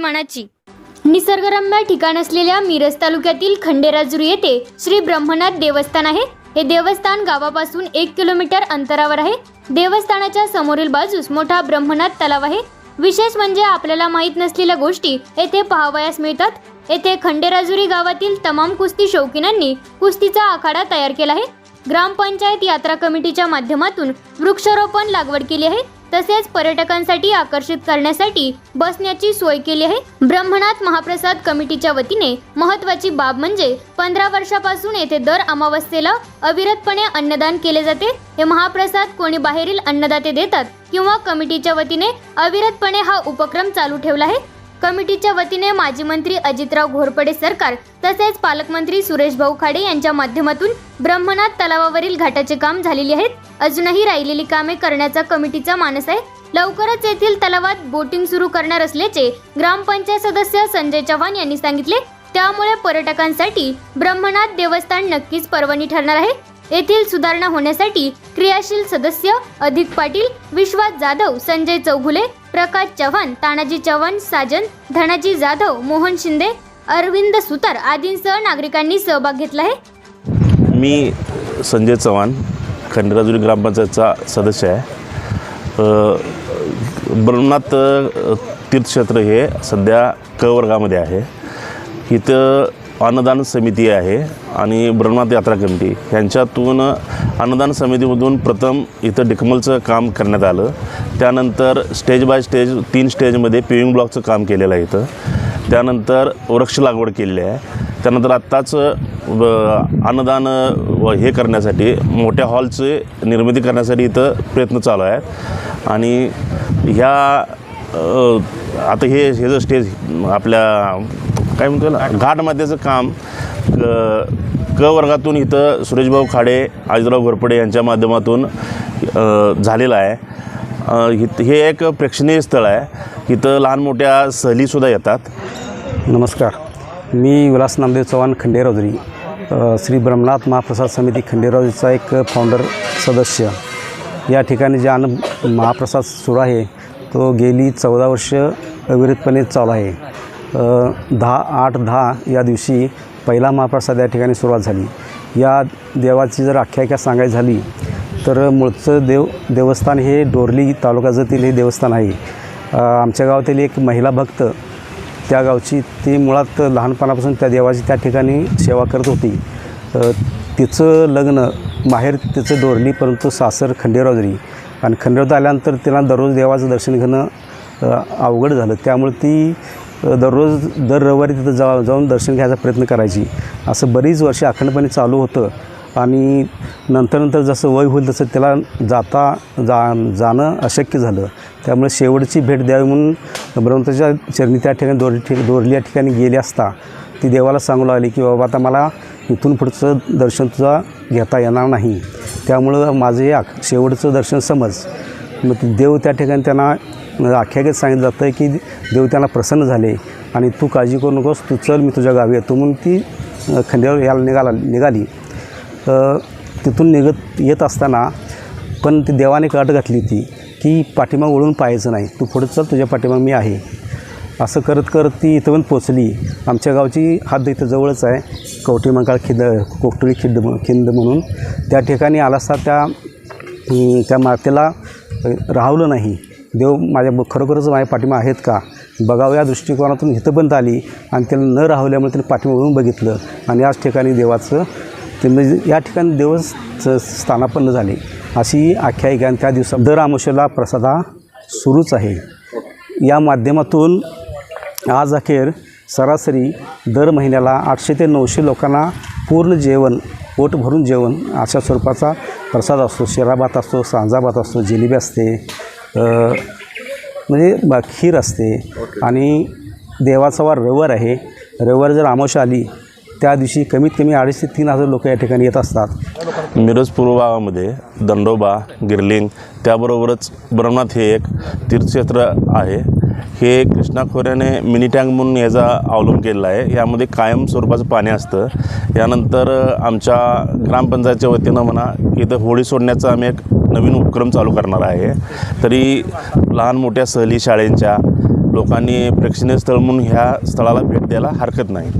मानाची निसर्गरम्य ठिकाण असलेल्या मिरज तालुक्यातील खंडेराजुरी येथे श्री ब्रह्मनाथ देवस्थान आहे. हे देवस्थान गावापासून एक किलोमीटर अंतरावर आहे. देवस्थानाच्या समोरील बाजूस मोठा ब्रह्मनाथ तलाव आहे. विशेष म्हणजे आपल्याला माहीत नसलेल्या गोष्टी येथे पाहावयास मिळतात. येथे खंडेराजुरी गावातील तमाम कुस्ती शौकीनांनी कुस्तीचा आखाडा तयार केला आहे. ग्रामपंचायत यात्रा कमिटीच्या माध्यमातून वृक्षारोपण लागवड केली आहे. तसेच पर्यटकांसाठी आकर्षित करण्यासाठी बसण्याची सोय केली आहे. ब्रह्मनाथ महाप्रसाद कमिटीच्या वतीने महत्वाची बाब म्हणजे पंधरा वर्षापासून येथे दर अमावस्येला अविरतपणे अन्नदान केले जाते. हे महाप्रसाद कोणी बाहेरील अन्नदाते देतात किंवा कमिटीच्या वतीने अविरतपणे हा उपक्रम चालू ठेवला आहे. कमिटीच्या वतीने माजी मंत्री अजितराव घोरपडे सरकार तसेच पालकमंत्री सुरेश भाऊ खाडे यांच्या माध्यमातून ब्रह्मनाथ तलावावरील घाटाचे काम झालेले आहेत. अजूनही राहिलेली कामे करण्याचा कमिटीचा मानस आहे. लवकरच येथील तलावात बोटिंग सुरू करणार असल्याचे ग्रामपंचायत सदस्य संजय चव्हाण यांनी सांगितले. त्यामुळे पर्यटकांसाठी ब्रह्मनाथ देवस्थान नक्कीच पर्वणी ठरणार आहे. येथील सुधारणा होण्यासाठी क्रियाशील सदस्य अधिक पाटील विश्वास जाधव संजय चौघुले प्रकाश चव्हाण तानाजी चव्हाण साजन धनाजी जाधव मोहन शिंदे अरविंद सुतार आदींसह नागरिकांनी सहभाग घेतला आहे. मी संजय चव्हाण खंडराजुरी ग्रामपंचायतचा सदस्य आहे. ब्रह्मनाथ तीर्थक्षेत्र हे सध्या क वर्गामध्ये आहे. इथं अन्नदान समिती आहे आणि ब्रह्मनाथ यात्रा कमिटी. ह्यांच्यातून अन्नदान समितीमधून प्रथम इथं डिकमलचं काम करण्यात आलं. त्यानंतर स्टेज बाय स्टेज तीन स्टेजमध्ये पेविंग ब्लॉकचं काम केलेलं आहे इथं. त्यानंतर वृक्ष लागवड केलेली आहे. त्यानंतर आत्ताच व अन्नदान व हे करण्यासाठी मोठ्या हॉलचे निर्मिती करण्यासाठी इथं प्रयत्न चालू आहेत. आणि ह्या आता हे हे जर स्टेज आपल्या काय म्हणतो ना घाटमध्येचं काम क क वर्गातून इथं सुरेशभाऊ खाडे आजीराव घोरपडे यांच्या माध्यमातून झालेलं आहे. हे एक प्रेक्षणीय स्थळ आहे. इथं लहान मोठ्या सहलीसुद्धा येतात. नमस्कार. मी विलास नामदेव चव्हाण खंडेरावजरी श्री ब्रह्मनाथ महाप्रसाद समिती खंडेरावजीचा एक फाउंडर सदस्य. या ठिकाणी जे अन्न महाप्रसाद सुरू आहे तो गेली चौदा वर्ष अविरतपणे चालू आहे. दहा आठ दहा या दिवशी पहिला महाप्रसाद या ठिकाणी सुरुवात झाली. या देवाची जर आख्यायिका सांगायची झाली तर मूळचं देव देवस्थान हे डोरली तालुक्यातील हे देवस्थान आहे. आमच्या गावातील एक महिला भक्त त्या गावची ती मुळात लहानपणापासून त्या देवाची त्या ठिकाणी सेवा करत होती. तिचं लग्न माहेर तिचं डोरली परंतु सासर खंडेराजुरी आणि खंडेरावत आल्यानंतर तिला दररोज देवाचं दर्शन घेणं अवघड झालं. त्यामुळे ती दररोज दर रविवारी तिथं जा जाऊन दर्शन घ्यायचा प्रयत्न करायची. असं बरीच वर्षे अखंडपणे चालू होतं. आणि नंतर नंतर जसं वय होईल तसं त्याला जाता जा जाणं अशक्य झालं. त्यामुळे शेवटची भेट द्यावी म्हणून ब्रह्मताच्या चरणी त्या ठिकाणी दोर ठिक दोरली या ठिकाणी गेली असता ती देवाला सांगू लागली की बाबा आता मला इथून पुढचं दर्शन तुझा घेता येणार नाही. त्यामुळं माझं या शेवटचं दर्शन समज. मग ते देव त्या ठिकाणी त्यांना म्हणजे आख्यागेत सांगितलं जातं आहे की देव त्यांना प्रसन्न झाले आणि तू काळजी करू नकोस तू चल मी तुझ्या गावी येतो. म्हणून ती खंड्यावर यायला निघाला निघाली. तर तिथून निघत येत असताना पण ती देवाने काट अट घातली होती की पाठीमाग वळून पाहायचं नाही. तू पुढे चल तुझ्या पाठीमाग मी आहे. असं करत करत ती इथं पोचली आमच्या गावची हात इथं जवळच आहे. कवठी मंकाळ खिंद कोकटळी खिंड खिंद म्हणून. त्या ठिकाणी आला असता त्या त्या मातेला राहवलं नाही. देव माझ्या खरोखरच माझ्या पाठिंबा आहेत का? बघावं या दृष्टिकोनातून इथं बंद आली आणि त्याला न राहवल्यामुळे त्यांनी पाठिंबा वळून बघितलं. आणि याच ठिकाणी देवाचं ते म्हणजे या ठिकाणी देवच स्थानापन्न झाले. अशी आख्यायिका आणि त्या दिवसात दर आमोशेला प्रसादा सुरूच आहे. या माध्यमातून आज अखेर सरासरी दर महिन्याला आठशे ते नऊशे लोकांना पूर्ण जेवण पोट भरून जेवण अशा स्वरूपाचा प्रसाद असतो शिरा भात असतो सांजा भात असतो जिलेबी असते म्हणजे ब- खीर असते. आणि देवाचा वार रविवार आहे. रविवार जर आमोशा आली त्या दिवशी कमीत कमी अडीच ते तीन हजार लोक या ठिकाणी येत असतात. मिरज पूर्व भागामध्ये दंडोबा गिरलिंग त्याबरोबरच ब्रह्मनाथ हे एक तीर्थक्षेत्र आहे. हे कृष्णा खोऱ्याने मिनी टँक म्हणून याचा अवलंब केलेला आहे. यामध्ये कायम स्वरूपाचं पाणी असतं. यानंतर आमच्या ग्रामपंचायतच्या वतीनं म्हणा इथं होळी सोडण्याचा आम्ही एक नवीन उपक्रम चालू करणार आहे. तरी लहान मोठ्या सहली शाळेंच्या लोकांनी प्रेक्षणीय स्थळ म्हणून ह्या स्थळाला भेट द्यायला हरकत नाही.